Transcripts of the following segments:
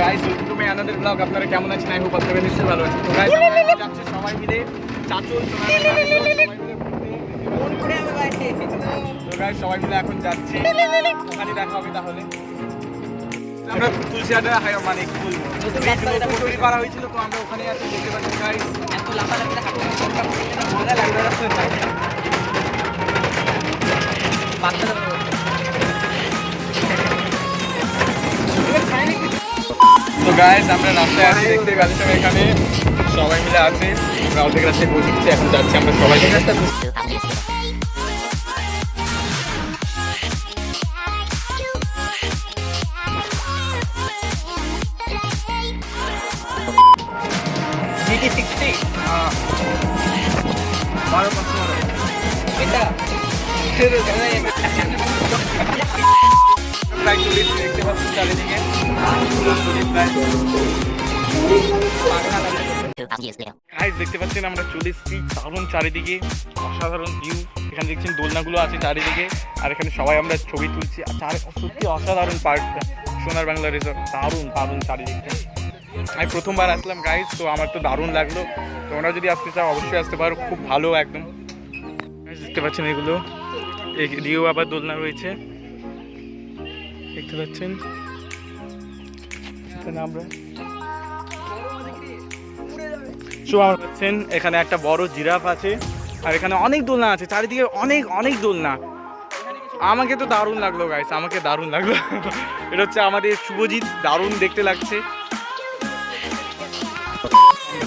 Guys to another blog আপনারা কেমন আছেন? আই হোপ আপনারা নিশ্চয়ই ভালো আছেন। তো গাইস আমরা যাচ্ছি সবাই মিলে চাচল সবাই মিলে ঘুরতে। তো গাইস সবাই মিলে এখন যাচ্ছি। ওখানে দেখা হবে তাহলে। আমরা হাই মানে তৈরি করা হয়েছিল তো আমরা ওখানে আছি দেখতে পাচ্ছি গাইস এত লাফালাফি হাঁটু মজা লাগবে বাচ্চাদের তো গাইস আমরা রাস্তায় আছি, দেখতে পাচ্ছি এখানে। সবাই মিলে আছি। আমরা অর্ধেক রাস্তায় পৌঁছেছি এখন যাচ্ছি আমরা সবাই। এটা দেখতে পাচ্ছি চারিদিকে। গাইস দেখতে পাচ্ছেন আমরা চলে এসেছি দারুণ চারিদিকে, অসাধারণ ভিউ এখানে দেখছেন দোলনাগুলো আছে চারিদিকে, আর এখানে সবাই আমরা ছবি তুলছি। আর সত্যি অসাধারণ পার্কটা, সোনার বাংলা রিসর্ট দারুণ দারুণ চারিদিকটা। আমি প্রথমবার আসলাম গাইস তো আমার তো দারুণ লাগল। তোমরা যদি আসতে চাও, অবশ্যই আসতে পারো, খুব ভালো একদম। দেখতে পাচ্ছেন এগুলো। এদিকেও আবার দোলনা রয়েছে। দেখতে পাচ্ছেন? এখানে পাচ্ছেন এখানে একটা বড় জিরাফ আছে, আর এখানে অনেক দোলনা আছে, চারিদিকে অনেক অনেক দোলনা। আমাকে তো দারুণ লাগল গাইস আমাকে দারুণ লাগল। এটা হচ্ছে আমাদের শুভজিৎ, দারুণ দেখতে লাগছে।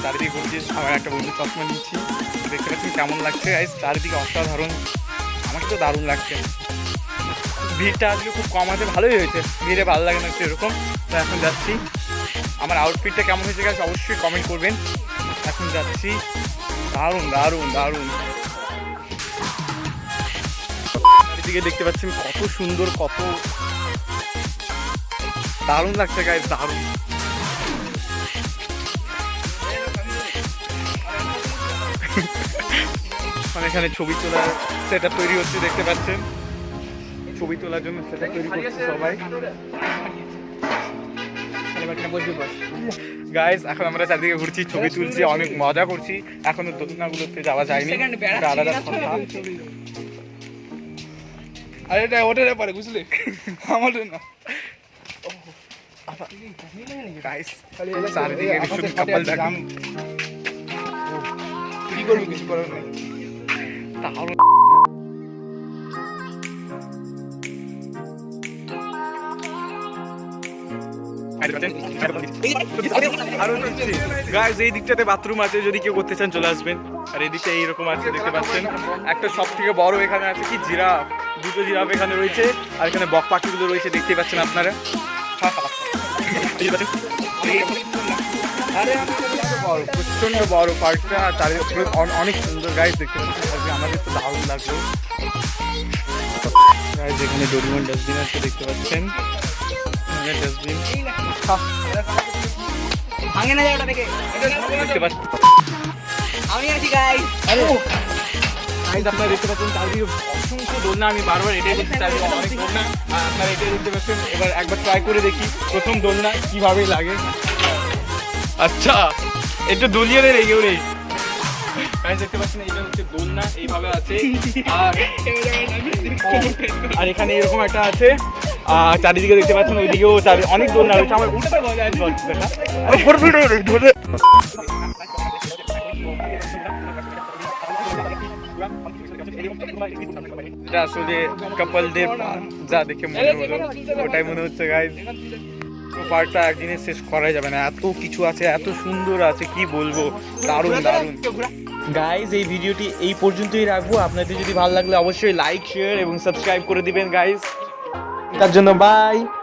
চারিদিকে ঘুরছি আমার একটা বন্ধু চশমা নিচ্ছি। দেখতে পাচ্ছি কেমন লাগছে গাইস চারিদিকে অসাধারণ। আমাকে তো দারুণ লাগছে। ভিড়টা আজকে খুব কম আছে, ভালোই হয়েছে। ভিড়ে ভালো লাগে না এরকম। তো এখন যাচ্ছি। আমার আউটফিটটা কেমন হয়েছে গাছ অবশ্যই কমেন্ট করবেন। এখন যাচ্ছি। দারুণ দারুণ দারুণ। চারিদিকে দেখতে পাচ্ছেন কত সুন্দর, কত দারুণ লাগছে গায়ে দারুণ। এখানে ছবি তোলার সেটা তৈরি হচ্ছে, দেখতে পাচ্ছেন। ছবি তোলার জন্য সেট তৈরি করছে সবাই। গাইস এখন আমরা চারদিকে ঘুরছি ছবি তুলছি অনেক মজা করছি। এখনও দোলনাগুলোতে যাওয়া যায়নি। আলাদা কথা আরে এটা ওটার ব্যাপারে বুঝলি? আমাদের না। গাইস চারিদিকে ভীষণ কাপাল কি করবি কিছু করার নেই। দারুণ গাইস এই দিকটাতে বাথরুম আছে, যদি কেউ করতে চান চলে আসবেন। আর এই দিকটা এইরকম আছে, দেখতে পাচ্ছেন। একটা সব থেকে বড় এখানে আছে কি? জিরাফ। দুটো জিরাফ এখানে রয়েছে, আর এখানে বক পাখিগুলো রয়েছে, দেখতে পাচ্ছেন আপনারা। প্রচণ্ড বড় পার্কটা আর তার উপরে অনেক সুন্দর। গাইজ দেখতে পাচ্ছেন তবে আমাদের তো দারুণ লাগল। গাইজ এখানে ডোরিমন ডাস্টবিন আছে, দেখতে পাচ্ছেন। ডাস্টবিন ভাঙে না যায় দেখে। দেখতে পাচ্ছেন আমি আছি গাইস আপনারা দেখতে পাচ্ছেন চারিদিকে অসংখ্য দোলনা আমি বারবার এটাই দেখছি চারিদিকে অনেক দোলনা। আপনারা এটাই দেখতে পাচ্ছেন। এবার একবার ট্রাই করে দেখি প্রথম দোলনা কীভাবে লাগে। আচ্ছা একটু দলিয়ে নেই কেউ নেই। গাইজ দেখতে পাচ্ছেন এটা হচ্ছে দোলনা এইভাবে আছে। আর আর এখানে এরকম একটা আছে। চারিদিকে দেখতে পাচ্ছেন, ওইদিকেও অনেক দোলনা রয়েছে। যা দেখে মনে হলো। ওটাই মনে হচ্ছে শেষ করাই যাবে না। এত কিছু আছে, এত সুন্দর আছে, কি বলব? দারুণ এই ভিডিওটি এই পর্যন্তই রাখব। আপনাদের যদি ভালো লাগলে অবশ্যই লাইক শেয়ার এবং সাবস্ক্রাইব করে দিবেন গাইজ তার জন্য বাই